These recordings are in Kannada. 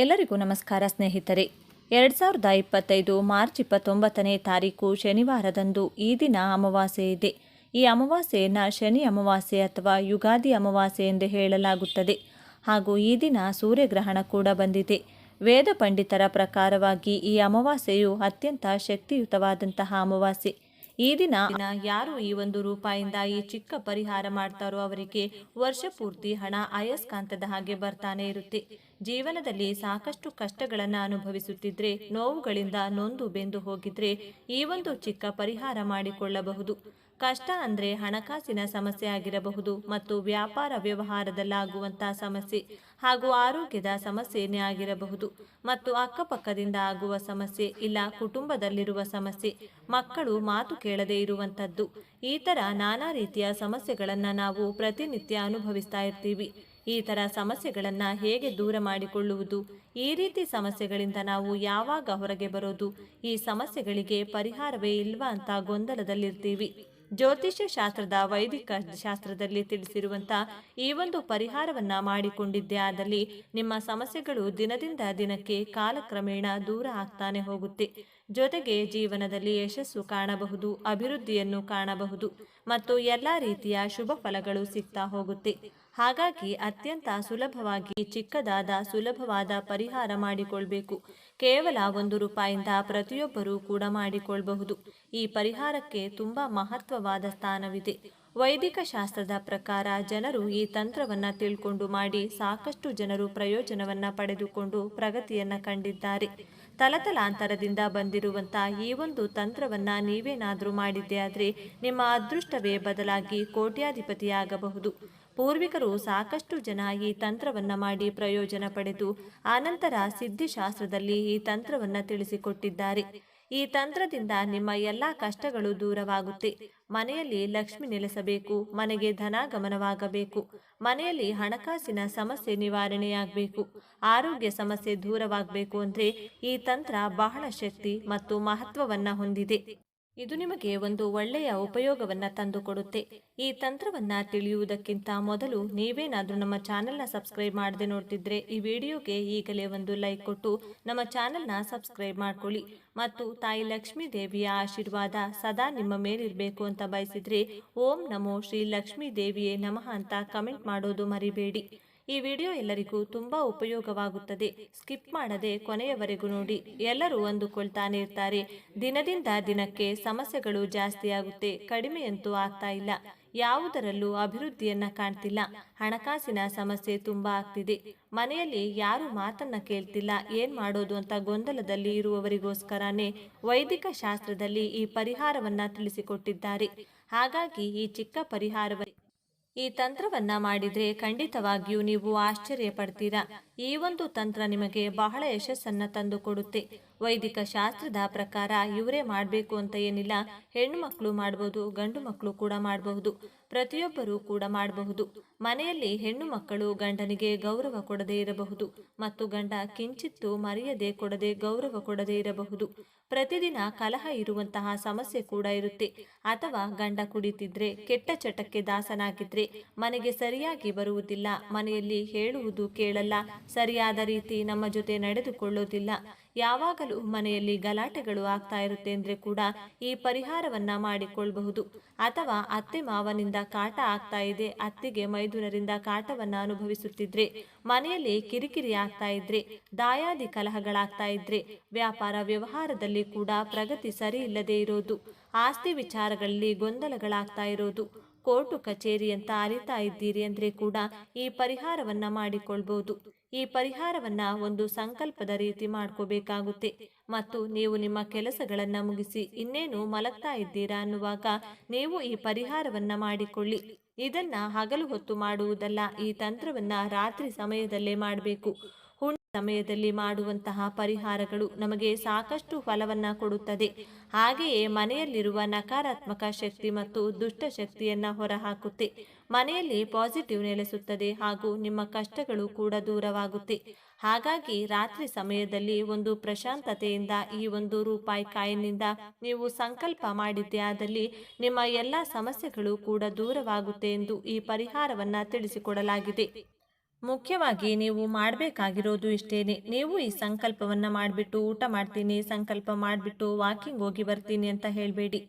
ಎಲ್ಲರಿಗೂ ನಮಸ್ಕಾರ ಸ್ನೇಹಿತರೆ. ಎರಡು ಸಾವಿರದ ಇಪ್ಪತ್ತೈದು ಮಾರ್ಚ್ ಇಪ್ಪತ್ತೊಂಬತ್ತನೇ ತಾರೀಕು ಶನಿವಾರದಂದು ಈ ದಿನ ಅಮಾವಾಸ್ಯೆ ಇದೆ. ಈ ಅಮಾವಾಸ್ಯೆಯನ್ನು ಶನಿ ಅಮಾವಾಸ್ಯೆ ಅಥವಾ ಯುಗಾದಿ ಅಮಾವಾಸ್ಯೆ ಎಂದು ಹೇಳಲಾಗುತ್ತದೆ. ಹಾಗೂ ಈ ದಿನ ಸೂರ್ಯಗ್ರಹಣ ಕೂಡ ಬಂದಿದೆ. ವೇದ ಪಂಡಿತರ ಪ್ರಕಾರವಾಗಿ ಈ ಅಮಾವಾಸ್ಯೆಯು ಅತ್ಯಂತ ಶಕ್ತಿಯುತವಾದಂತಹ ಅಮಾವಾಸ್ಯೆ. ಈ ದಿನ ಯಾರು ಈ ಒಂದು ರೂಪಾಯಿಂದ ಈ ಚಿಕ್ಕ ಪರಿಹಾರ ಮಾಡ್ತಾರೋ ಅವರಿಗೆ ವರ್ಷ ಪೂರ್ತಿ ಹಣ ಅಯಸ್ಕಾಂತದ ಹಾಗೆ ಬರ್ತಾನೆ ಇರುತ್ತೆ. ಜೀವನದಲ್ಲಿ ಸಾಕಷ್ಟು ಕಷ್ಟಗಳನ್ನು ಅನುಭವಿಸುತ್ತಿದ್ರೆ, ನೋವುಗಳಿಂದ ನೊಂದು ಬೆಂದು ಹೋಗಿದ್ರೆ ಈ ಒಂದು ಚಿಕ್ಕ ಪರಿಹಾರ ಮಾಡಿಕೊಳ್ಳಬಹುದು. ಕಷ್ಟ ಅಂದ್ರೆ ಹಣಕಾಸಿನ ಸಮಸ್ಯೆ ಆಗಿರಬಹುದು ಮತ್ತು ವ್ಯಾಪಾರ ವ್ಯವಹಾರದಲ್ಲಾಗುವಂತಹ ಸಮಸ್ಯೆ ಹಾಗೂ ಆರೋಗ್ಯದ ಸಮಸ್ಯೆಯೇ ಆಗಿರಬಹುದು. ಮತ್ತು ಅಕ್ಕಪಕ್ಕದಿಂದ ಆಗುವ ಸಮಸ್ಯೆ ಇಲ್ಲ ಕುಟುಂಬದಲ್ಲಿರುವ ಸಮಸ್ಯೆ, ಮಕ್ಕಳು ಮಾತು ಕೇಳದೇ ಇರುವಂಥದ್ದು, ಈ ಥರ ನಾನಾ ರೀತಿಯ ಸಮಸ್ಯೆಗಳನ್ನು ನಾವು ಪ್ರತಿನಿತ್ಯ ಅನುಭವಿಸ್ತಾ ಇರ್ತೀವಿ. ಈ ಥರ ಸಮಸ್ಯೆಗಳನ್ನು ಹೇಗೆ ದೂರ ಮಾಡಿಕೊಳ್ಳುವುದು? ಈ ರೀತಿ ಸಮಸ್ಯೆಗಳಿಂದ ನಾವು ಯಾವಾಗ ಹೊರಗೆ ಬರೋದು? ಈ ಸಮಸ್ಯೆಗಳಿಗೆ ಪರಿಹಾರವೇ ಇಲ್ವಾ ಅಂತ ಗೊಂದಲದಲ್ಲಿರ್ತೀವಿ. ಜ್ಯೋತಿಷ್ಯ ಶಾಸ್ತ್ರದ ವೈದಿಕ ಶಾಸ್ತ್ರದಲ್ಲಿ ತಿಳಿಸಿರುವಂತ ಈ ಒಂದು ಪರಿಹಾರವನ್ನ ಮಾಡಿಕೊಂಡಿದ್ದೇ ಆದಲ್ಲಿ ನಿಮ್ಮ ಸಮಸ್ಯೆಗಳು ದಿನದಿಂದ ದಿನಕ್ಕೆ ಕಾಲಕ್ರಮೇಣ ದೂರ ಆಗ್ತಾನೆ ಹೋಗುತ್ತೆ. ಜೊತೆಗೆ ಜೀವನದಲ್ಲಿ ಯಶಸ್ಸು ಕಾಣಬಹುದು, ಅಭಿವೃದ್ಧಿಯನ್ನು ಕಾಣಬಹುದು ಮತ್ತು ಎಲ್ಲ ರೀತಿಯ ಶುಭ ಫಲಗಳು ಸಿಗ್ತಾ ಹೋಗುತ್ತೆ. ಹಾಗಾಗಿ ಅತ್ಯಂತ ಸುಲಭವಾಗಿ ಚಿಕ್ಕದಾದ ಸುಲಭವಾದ ಪರಿಹಾರ ಮಾಡಿಕೊಳ್ಬೇಕು. ಕೇವಲ ಒಂದು ರೂಪಾಯಿಂದ ಪ್ರತಿಯೊಬ್ಬರೂ ಕೂಡ ಮಾಡಿಕೊಳ್ಳಬಹುದು ಈ ಪರಿಹಾರಕ್ಕೆ ತುಂಬಾ ಮಹತ್ವವಾದ ಸ್ಥಾನವಿದೆ. ವೈದಿಕ ಶಾಸ್ತ್ರದ ಪ್ರಕಾರ ಜನರು ಈ ತಂತ್ರವನ್ನ ತಿಳ್ಕೊಂಡು ಮಾಡಿ ಸಾಕಷ್ಟು ಜನರು ಪ್ರಯೋಜನವನ್ನ ಪಡೆದುಕೊಂಡು ಪ್ರಗತಿಯನ್ನ ಕಂಡಿದ್ದಾರೆ. ತಲತಲಾಂತರದಿಂದ ಬಂದಿರುವಂಥ ಈ ಒಂದು ತಂತ್ರವನ್ನ ನೀವೇನಾದರೂ ಮಾಡಿದ್ದೆ ಆದರೆ ನಿಮ್ಮ ಅದೃಷ್ಟವೇ ಬದಲಾಗಿ ಕೋಟ್ಯಾಧಿಪತಿಯಾಗಬಹುದು. ಪೂರ್ವಿಕರು ಸಾಕಷ್ಟು ಜನ ಈ ತಂತ್ರವನ್ನ ಮಾಡಿ ಪ್ರಯೋಜನ ಪಡೆದು, ಆನಂತರ ಸಿದ್ಧಿಶಾಸ್ತ್ರದಲ್ಲಿ ಈ ತಂತ್ರವನ್ನ ತಿಳಿಸಿಕೊಟ್ಟಿದ್ದಾರೆ. ಈ ತಂತ್ರದಿಂದ ನಿಮ್ಮ ಎಲ್ಲ ಕಷ್ಟಗಳು ದೂರವಾಗುತ್ತೆ. ಮನೆಯಲ್ಲಿ ಲಕ್ಷ್ಮಿ ನೆಲೆಸಬೇಕು, ಮನೆಗೆ ಧನಾಗಮನವಾಗಬೇಕು, ಮನೆಯಲ್ಲಿ ಹಣಕಾಸಿನ ಸಮಸ್ಯೆ ನಿವಾರಣೆಯಾಗಬೇಕು, ಆರೋಗ್ಯ ಸಮಸ್ಯೆ ದೂರವಾಗಬೇಕು ಅಂದರೆ ಈ ತಂತ್ರ ಬಹಳ ಶಕ್ತಿ ಮತ್ತು ಮಹತ್ವವನ್ನು ಹೊಂದಿದೆ. ಇದು ನಿಮಗೆ ಒಂದು ಒಳ್ಳೆಯ ಉಪಯೋಗವನ್ನ ತಂದುಕೊಡುತ್ತೆ. ಈ ತಂತ್ರವನ್ನ ತಿಳಿಯುವುದಕ್ಕಿಂತ ಮೊದಲು ನೀವೇನಾದರೂ ನಮ್ಮ ಚಾನೆಲ್ನ ಸಬ್ಸ್ಕ್ರೈಬ್ ಮಾಡದೆ ನೋಡ್ತಿದ್ರೆ ಈ ವಿಡಿಯೋಗೆ ಈಗಲೇ ಒಂದು ಲೈಕ್ ಕೊಟ್ಟು ನಮ್ಮ ಚಾನೆಲ್ನ ಸಬ್ಸ್ಕ್ರೈಬ್ ಮಾಡ್ಕೊಳ್ಳಿ. ಮತ್ತು ತಾಯಿ ಲಕ್ಷ್ಮೀ ದೇವಿಯ ಆಶೀರ್ವಾದ ಸದಾ ನಿಮ್ಮ ಮೇಲಿರಬೇಕು ಅಂತ ಬಯಸಿದ್ರೆ ಓಂ ನಮೋ ಶ್ರೀ ಲಕ್ಷ್ಮೀ ದೇವಿಯೇ ನಮಃ ಅಂತ ಕಮೆಂಟ್ ಮಾಡೋದು ಮರಿಬೇಡಿ. ಈ ವಿಡಿಯೋ ಎಲ್ಲರಿಗೂ ತುಂಬಾ ಉಪಯೋಗವಾಗುತ್ತದೆ. ಸ್ಕಿಪ್ ಮಾಡದೆ ಕೊನೆಯವರೆಗೂ ನೋಡಿ. ಎಲ್ಲರೂ ಅಂದುಕೊಳ್ತಾನೆ ಇರ್ತಾರೆ. ದಿನದಿಂದ ದಿನಕ್ಕೆ ಸಮಸ್ಯೆಗಳು ಜಾಸ್ತಿ ಆಗುತ್ತೆ. ಕಡಿಮೆಯಂತೂ ಆಗ್ತಾ ಇಲ್ಲ. ಯಾವುದರಲ್ಲೂ ಅಭಿವೃದ್ಧಿಯನ್ನ ಕಾಣ್ತಿಲ್ಲ. ಹಣಕಾಸಿನ ಸಮಸ್ಯೆ ತುಂಬಾ ಆಗ್ತಿದೆ. ಮನೆಯಲ್ಲಿ ಯಾರು ಮಾತನ್ನ ಕೇಳ್ತಿಲ್ಲ. ಏನ್ ಮಾಡೋದು ಅಂತ ಗೊಂದಲದಲ್ಲಿ ಇರುವವರಿಗೋಸ್ಕರನೇ ವೈದಿಕ ಶಾಸ್ತ್ರದಲ್ಲಿ ಈ ಪರಿಹಾರವನ್ನ ತಿಳಿಸಿಕೊಟ್ಟಿದ್ದಾರೆ. ಹಾಗಾಗಿ ಈ ಚಿಕ್ಕ ಪರಿಹಾರವ ಈ ತಂತ್ರವನ್ನ ಮಾಡಿದ್ರೆ ಖಂಡಿತವಾಗಿಯೂ ನೀವು ಆಶ್ಚರ್ಯ ಪಡ್ತೀರಾ ಈ ಒಂದು ತಂತ್ರ ನಿಮಗೆ ಬಹಳ ಯಶಸ್ಸನ್ನು ತಂದು ಕೊಡುತ್ತೆ. ವೈದಿಕ ಶಾಸ್ತ್ರದ ಪ್ರಕಾರ ಇವರೇ ಮಾಡಬೇಕು ಅಂತ ಏನಿಲ್ಲ, ಹೆಣ್ಣು ಮಕ್ಕಳು ಮಾಡಬಹುದು ಗಂಡು ಮಕ್ಕಳು ಕೂಡ ಮಾಡಬಹುದು, ಪ್ರತಿಯೊಬ್ಬರೂ ಕೂಡ ಮಾಡಬಹುದು. ಮನೆಯಲ್ಲಿ ಹೆಣ್ಣು ಮಕ್ಕಳು ಗಂಡನಿಗೆ ಗೌರವ ಕೊಡದೇ ಇರಬಹುದು ಮತ್ತು ಗಂಡ ಕಿಂಚಿತ್ತು ಮರೆಯದೆ ಕೊಡದೆ ಗೌರವ ಕೊಡದೇ ಇರಬಹುದು. ಪ್ರತಿದಿನ ಕಲಹ ಇರುವಂತಹ ಸಮಸ್ಯೆ ಕೂಡ ಇರುತ್ತೆ. ಅಥವಾ ಗಂಡ ಕುಡಿತಿದ್ರೆ, ಕೆಟ್ಟ ಚಟಕ್ಕೆ ದಾಸನಾಗಿದ್ರೆ ಮನೆಗೆ ಸರಿಯಾಗಿ ಬರುವುದಿಲ್ಲ, ಮನೆಯಲ್ಲಿ ಹೇಳುವುದು ಕೇಳಲ್ಲ ಸರಿಯಾದ ರೀತಿ ನಮ್ಮ ಜೊತೆ ನಡೆದುಕೊಳ್ಳೋದಿಲ್ಲ ಯಾವಾಗಲೂ ಮನೆಯಲ್ಲಿ ಗಲಾಟೆಗಳು ಆಗ್ತಾ ಇರುತ್ತೆ ಅಂದ್ರೆ ಕೂಡ ಈ ಪರಿಹಾರವನ್ನ ಮಾಡಿಕೊಳ್ಳಬಹುದು ಅಥವಾ ಅತ್ತೆ ಮಾವನಿಂದ ಕಾಟ ಆಗ್ತಾ ಇದೆ, ಅತ್ತಿಗೆ ಮೈದುನರಿಂದ ಕಾಟವನ್ನ ಅನುಭವಿಸುತ್ತಿದ್ರೆ, ಮನೆಯಲ್ಲಿ ಕಿರಿಕಿರಿ ಆಗ್ತಾ ಇದ್ರೆ, ದಾಯಾದಿ ಕಲಹಗಳಾಗ್ತಾ ಇದ್ರೆ, ವ್ಯಾಪಾರ ವ್ಯವಹಾರದಲ್ಲಿ ಕೂಡ ಪ್ರಗತಿ ಸರಿ ಇಲ್ಲದೆ ಇರೋದು, ಆಸ್ತಿ ವಿಚಾರಗಳಲ್ಲಿ ಗೊಂದಲಗಳಾಗ್ತಾ ಇರೋದು, ಕೋರ್ಟು ಕಚೇರಿ ಅಂತ ಅರಿತಾ ಇದ್ದೀರಿ ಅಂದ್ರೆ ಕೂಡ ಈ ಪರಿಹಾರವನ್ನ ಮಾಡಿಕೊಳ್ಬಹುದು. ಈ ಪರಿಹಾರವನ್ನ ಒಂದು ಸಂಕಲ್ಪದ ರೀತಿ ಮಾಡ್ಕೋಬೇಕಾಗುತ್ತೆ. ಮತ್ತು ನೀವು ನಿಮ್ಮ ಕೆಲಸಗಳನ್ನ ಮುಗಿಸಿ ಇನ್ನೇನು ಮಲಗ್ತಾ ಇದ್ದೀರಾ ಅನ್ನುವಾಗ ನೀವು ಈ ಪರಿಹಾರವನ್ನ ಮಾಡಿಕೊಳ್ಳಿ. ಇದನ್ನ ಹಗಲು ಹೊತ್ತು ಮಾಡುವುದಲ್ಲ, ಈ ತಂತ್ರವನ್ನ ರಾತ್ರಿ ಸಮಯದಲ್ಲೇ ಮಾಡಬೇಕು. ಸಮಯದಲ್ಲಿ ಮಾಡುವಂತಹ ಪರಿಹಾರಗಳು ನಮಗೆ ಸಾಕಷ್ಟು ಫಲವನ್ನ ಕೊಡುತ್ತದೆ. ಹಾಗೆಯೇ ಮನೆಯಲ್ಲಿರುವ ನಕಾರಾತ್ಮಕ ಶಕ್ತಿ ಮತ್ತು ದುಷ್ಟ ಶಕ್ತಿಯನ್ನ ಹೊರಹಾಕುತ್ತೆ. ಮನೆಯಲ್ಲಿ ಪಾಸಿಟಿವ್ ನೆಲೆಸುತ್ತದೆ ಹಾಗೂ ನಿಮ್ಮ ಕಷ್ಟಗಳು ಕೂಡ ದೂರವಾಗುತ್ತೆ. ಹಾಗಾಗಿ ರಾತ್ರಿ ಸಮಯದಲ್ಲಿ ಒಂದು ಪ್ರಶಾಂತತೆಯಿಂದ ಈ ಒಂದು ರೂಪಾಯಿ ಕಾಯಿನಿಂದ ನೀವು ಸಂಕಲ್ಪ ಮಾಡಿದ್ದೆ ಆದಲ್ಲಿ ನಿಮ್ಮ ಎಲ್ಲ ಸಮಸ್ಯೆಗಳು ಕೂಡ ದೂರವಾಗುತ್ತೆ ಎಂದು ಈ ಪರಿಹಾರವನ್ನ ತಿಳಿಸಿಕೊಡಲಾಗಿದೆ. ಮುಖ್ಯವಾಗಿ ನೀವು ಮಾಡಬೇಕಾಗಿರೋದು ಇಷ್ಟೇನೆ ನೀವು ಈ ಸಂಕಲ್ಪವನ್ನು ಮಾಡಿಬಿಟ್ಟು ಊಟ ಮಾಡ್ತೀನಿ, ಸಂಕಲ್ಪ ಮಾಡಿಬಿಟ್ಟು ವಾಕಿಂಗ್ ಹೋಗಿ ಬರ್ತೀನಿ ಅಂತ ಹೇಳಬೇಡಿ.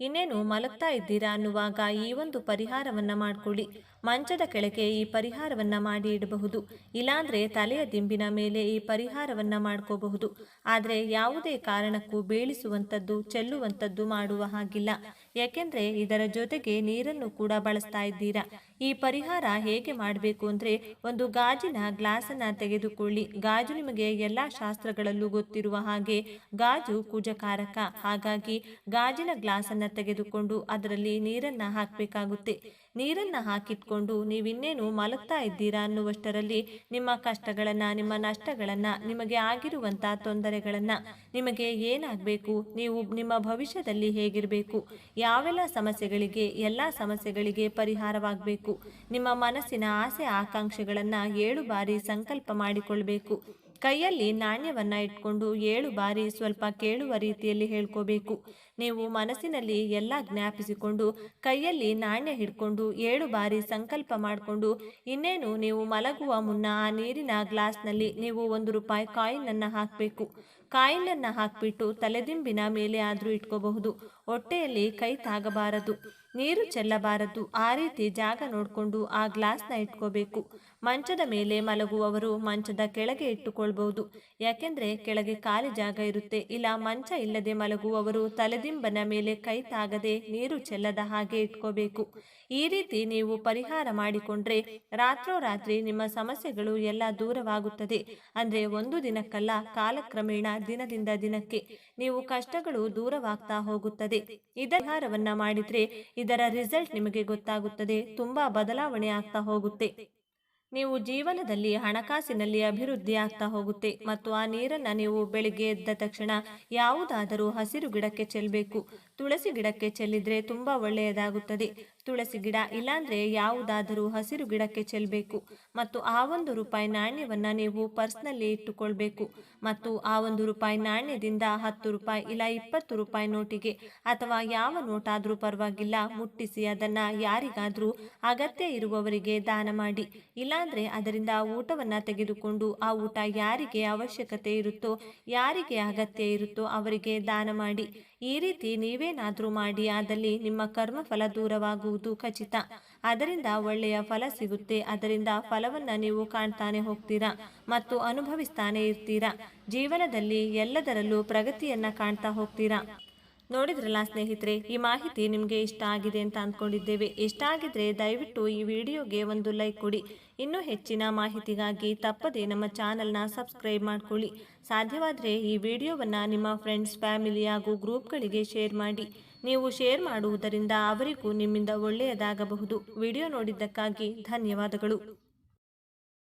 ಇನ್ನೇನು ಮಲಗ್ತಾ ಇದ್ದೀರಾ ಅನ್ನುವಾಗ ಈ ಒಂದು ಪರಿಹಾರವನ್ನು ಮಾಡ್ಕೊಳ್ಳಿ. ಮಂಚದ ಕೆಳಗೆ ಈ ಪರಿಹಾರವನ್ನು ಮಾಡಿ ಇಡಬಹುದು. ಇಲ್ಲಾಂದರೆ ತಲೆಯ ದಿಂಬಿನ ಮೇಲೆ ಈ ಪರಿಹಾರವನ್ನು ಮಾಡ್ಕೋಬಹುದು. ಆದರೆ ಯಾವುದೇ ಕಾರಣಕ್ಕೂ ಬೀಳಿಸುವಂಥದ್ದು, ಚೆಲ್ಲುವಂಥದ್ದು ಮಾಡುವ ಹಾಗಿಲ್ಲ. ಯಾಕೆಂದ್ರೆ ಇದರ ಜೊತೆಗೆ ನೀರನ್ನು ಕೂಡ ಬಳಸ್ತಾ ಇದ್ದೀರಾ? ಈ ಪರಿಹಾರ ಹೇಗೆ ಮಾಡಬೇಕು ಅಂದ್ರೆ ಒಂದು ಗಾಜಿನ ಗ್ಲಾಸನ್ನ ತೆಗೆದುಕೊಳ್ಳಿ. ಗಾಜು ನಿಮಗೆ ಎಲ್ಲಾ ಶಾಸ್ತ್ರಗಳಲ್ಲೂ ಗೊತ್ತಿರುವ ಹಾಗೆ ಗಾಜು ಕುಜಕಾರಕ. ಹಾಗಾಗಿ ಗಾಜಿನ ಗ್ಲಾಸನ್ನ ತೆಗೆದುಕೊಂಡು ಅದರಲ್ಲಿ ನೀರನ್ನ ಹಾಕಬೇಕಾಗುತ್ತೆ. ನೀರನ್ನ ಹಾಕಿಟ್ಕೊಂಡು ನೀವಿನ್ನೇನು ಮಲಗ್ತಾ ಇದ್ದೀರಾ ಅನ್ನುವಷ್ಟರಲ್ಲಿ ನಿಮ್ಮ ಕಷ್ಟಗಳನ್ನ, ನಿಮ್ಮ ನಷ್ಟಗಳನ್ನ, ನಿಮಗೆ ಆಗಿರುವಂತ ತೊಂದರೆಗಳನ್ನ, ನಿಮಗೆ ಏನಾಗಬೇಕು? ನೀವು ನಿಮ್ಮ ಭವಿಷ್ಯದಲ್ಲಿ ಹೇಗಿರಬೇಕು? ಯಾವೆಲ್ಲ ಸಮಸ್ಯೆಗಳಿಗೆ ಎಲ್ಲ ಸಮಸ್ಯೆಗಳಿಗೆ ಪರಿಹಾರವಾಗಬೇಕು? ನಿಮ್ಮ ಮನಸ್ಸಿನ ಆಸೆ ಆಕಾಂಕ್ಷೆಗಳನ್ನು ಏಳು ಬಾರಿ ಸಂಕಲ್ಪ ಮಾಡಿಕೊಳ್ಬೇಕು. ಕೈಯಲ್ಲಿ ನಾಣ್ಯವನ್ನು ಇಟ್ಕೊಂಡು ಏಳು ಬಾರಿ ಸ್ವಲ್ಪ ಕೇಳುವ ರೀತಿಯಲ್ಲಿ ಹೇಳ್ಕೋಬೇಕು. ನೀವು ಮನಸ್ಸಿನಲ್ಲಿ ಎಲ್ಲ ಜ್ಞಾಪಿಸಿಕೊಂಡು ಕೈಯಲ್ಲಿ ನಾಣ್ಯ ಹಿಡ್ಕೊಂಡು ಏಳು ಬಾರಿ ಸಂಕಲ್ಪ ಮಾಡಿಕೊಂಡು ಇನ್ನೇನು ನೀವು ಮಲಗುವ ಮುನ್ನ ಆ ನೀರಿನ ಗ್ಲಾಸ್ನಲ್ಲಿ ನೀವು ಒಂದು ರೂಪಾಯಿ ಕಾಯಿನನ್ನು ಹಾಕಬೇಕು. ಕಾಯಿನನ್ನು ಹಾಕ್ಬಿಟ್ಟು ತಲೆದಿಂಬಿನ ಮೇಲೆ ಆದರೂ ಇಟ್ಕೋಬಹುದು. ಹೊಟ್ಟೆಯಲ್ಲಿ ಕೈ ತಾಗಬಾರದು. ನೀರು ಚೆಲ್ಲಬಾರದು. ಆ ರೀತಿ ಜಾಗ ನೋಡಿಕೊಂಡು ಆ ಗ್ಲಾಸ್ನ ಇಟ್ಕೋಬೇಕು. ಮಂಚದ ಮೇಲೆ ಮಲಗುವವರು ಮಂಚದ ಕೆಳಗೆ ಇಟ್ಟುಕೊಳ್ಬಹುದು. ಯಾಕೆಂದ್ರೆ ಕೆಳಗೆ ಖಾಲಿ ಜಾಗ ಇರುತ್ತೆ. ಇಲ್ಲ ಮಂಚ ಇಲ್ಲದೆ ಮಲಗುವವರು ತಲೆದಿಂಬನ ಮೇಲೆ ಕೈ ತಾಗದೆ ನೀರು ಚೆಲ್ಲದ ಹಾಗೆ ಇಟ್ಕೋಬೇಕು. ಈ ರೀತಿ ನೀವು ಪರಿಹಾರ ಮಾಡಿಕೊಂಡ್ರೆ ರಾತ್ರೋರಾತ್ರಿ ನಿಮ್ಮ ಸಮಸ್ಯೆಗಳು ಎಲ್ಲ ದೂರವಾಗುತ್ತದೆ. ಅಂದ್ರೆ ಒಂದು ದಿನಕ್ಕಲ್ಲ, ಕಾಲಕ್ರಮೇಣ ದಿನದಿಂದ ದಿನಕ್ಕೆ ನೀವು ಕಷ್ಟಗಳು ದೂರವಾಗ್ತಾ ಹೋಗುತ್ತದೆ. ಇದರ ಪರಿಹಾರವನ್ನ ಮಾಡಿದ್ರೆ ಇದರ ರಿಸಲ್ಟ್ ನಿಮಗೆ ಗೊತ್ತಾಗುತ್ತದೆ, ತುಂಬಾ ಬದಲಾವಣೆ ಆಗ್ತಾ ಹೋಗುತ್ತೆ. ನೀವು ಜೀವನದಲ್ಲಿ ಹಣಕಾಸಿನಲ್ಲಿ ಅಭಿವೃದ್ಧಿ ಆಗ್ತಾ ಹೋಗುತ್ತೆ ಮತ್ತು ಆ ನೀರನ್ನ ನೀವು ಬೆಳಿಗ್ಗೆ ಎದ್ದ ತಕ್ಷಣ ಯಾವುದಾದರೂ ಹಸಿರು ಗಿಡಕ್ಕೆ ಚೆಲ್ಲಬೇಕು ತುಳಸಿ ಗಿಡಕ್ಕೆ ಚೆಲ್ಲಿದ್ರೆ ತುಂಬಾ ಒಳ್ಳೆಯದಾಗುತ್ತದೆ. ತುಳಸಿ ಗಿಡ ಇಲ್ಲಾಂದ್ರೆ ಯಾವುದಾದರೂ ಹಸಿರು ಗಿಡಕ್ಕೆ ಚೆಲ್ಲಬೇಕು ಮತ್ತು ಆ ಒಂದು ರೂಪಾಯಿ ನಾಣ್ಯವನ್ನ ನೀವು ಪರ್ಸ್ನಲ್ಲಿ ಇಟ್ಟುಕೊಳ್ಬೇಕು. ಮತ್ತು ಆ ಒಂದು ರೂಪಾಯಿ ನಾಣ್ಯದಿಂದ ಹತ್ತು ರೂಪಾಯಿ ಇಲ್ಲ ಇಪ್ಪತ್ತು ರೂಪಾಯಿ ನೋಟಿಗೆ ಅಥವಾ ಯಾವ ನೋಟಾದರೂ ಪರವಾಗಿಲ್ಲ ಮುಟ್ಟಿಸಿ ಅದನ್ನ ಯಾರಿಗಾದರೂ ಅಗತ್ಯ ಇರುವವರಿಗೆ ದಾನ ಮಾಡಿ. ಇಲ್ಲಾಂದ್ರೆ ಅದರಿಂದ ಊಟವನ್ನ ತೆಗೆದುಕೊಂಡು ಆ ಊಟ ಯಾರಿಗೆ ಅವಶ್ಯಕತೆ ಇರುತ್ತೋ, ಯಾರಿಗೆ ಅಗತ್ಯ ಇರುತ್ತೋ ಅವರಿಗೆ ದಾನ ಮಾಡಿ. ಈ ರೀತಿ ನೀವೇನಾದ್ರೂ ಮಾಡಿ ಆದಲ್ಲಿ ನಿಮ್ಮ ಕರ್ಮಫಲ ದೂರವಾಗುವುದು ಖಚಿತ. ಅದರಿಂದ ಒಳ್ಳೆಯ ಫಲ ಸಿಗುತ್ತೆ. ಅದರಿಂದ ಫಲವನ್ನ ನೀವು ಕಾಣ್ತಾನೆ ಹೋಗ್ತೀರಾ ಮತ್ತು ಅನುಭವಿಸ್ತಾನೆ ಇರ್ತೀರಾ. ಜೀವನದಲ್ಲಿ ಎಲ್ಲದರಲ್ಲೂ ಪ್ರಗತಿಯನ್ನ ಕಾಣ್ತಾ ಹೋಗ್ತೀರಾ. ನೋಡಿದ್ರಲ್ಲ ಸ್ನೇಹಿತರೆ, ಈ ಮಾಹಿತಿ ನಿಮಗೆ ಇಷ್ಟ ಆಗಿದೆ ಅಂತ ಅಂದ್ಕೊಂಡಿದ್ದೇವೆ. ಇಷ್ಟ ಆಗಿದ್ರೆ ದಯವಿಟ್ಟು ಈ ವಿಡಿಯೋಗೆ ಒಂದು ಲೈಕ್ ಕೊಡಿ. ಇನ್ನೂ ಹೆಚ್ಚಿನ ಮಾಹಿತಿಗಾಗಿ ತಪ್ಪದೆ ನಮ್ಮ ಚಾನಲ್ನ ಸಬ್ಸ್ಕ್ರೈಬ್ ಮಾಡಿಕೊಳ್ಳಿ. ಸಾಧ್ಯವಾದರೆ ಈ ವಿಡಿಯೋವನ್ನು ನಿಮ್ಮ ಫ್ರೆಂಡ್ಸ್, ಫ್ಯಾಮಿಲಿ ಹಾಗೂ ಗ್ರೂಪ್ಗಳಿಗೆ ಶೇರ್ ಮಾಡಿ. ನೀವು ಶೇರ್ ಮಾಡುವುದರಿಂದ ಅವರಿಗೂ ನಿಮ್ಮಿಂದ ಒಳ್ಳೆಯದಾಗಬಹುದು. ವಿಡಿಯೋ ನೋಡಿದ್ದಕ್ಕಾಗಿ ಧನ್ಯವಾದಗಳು.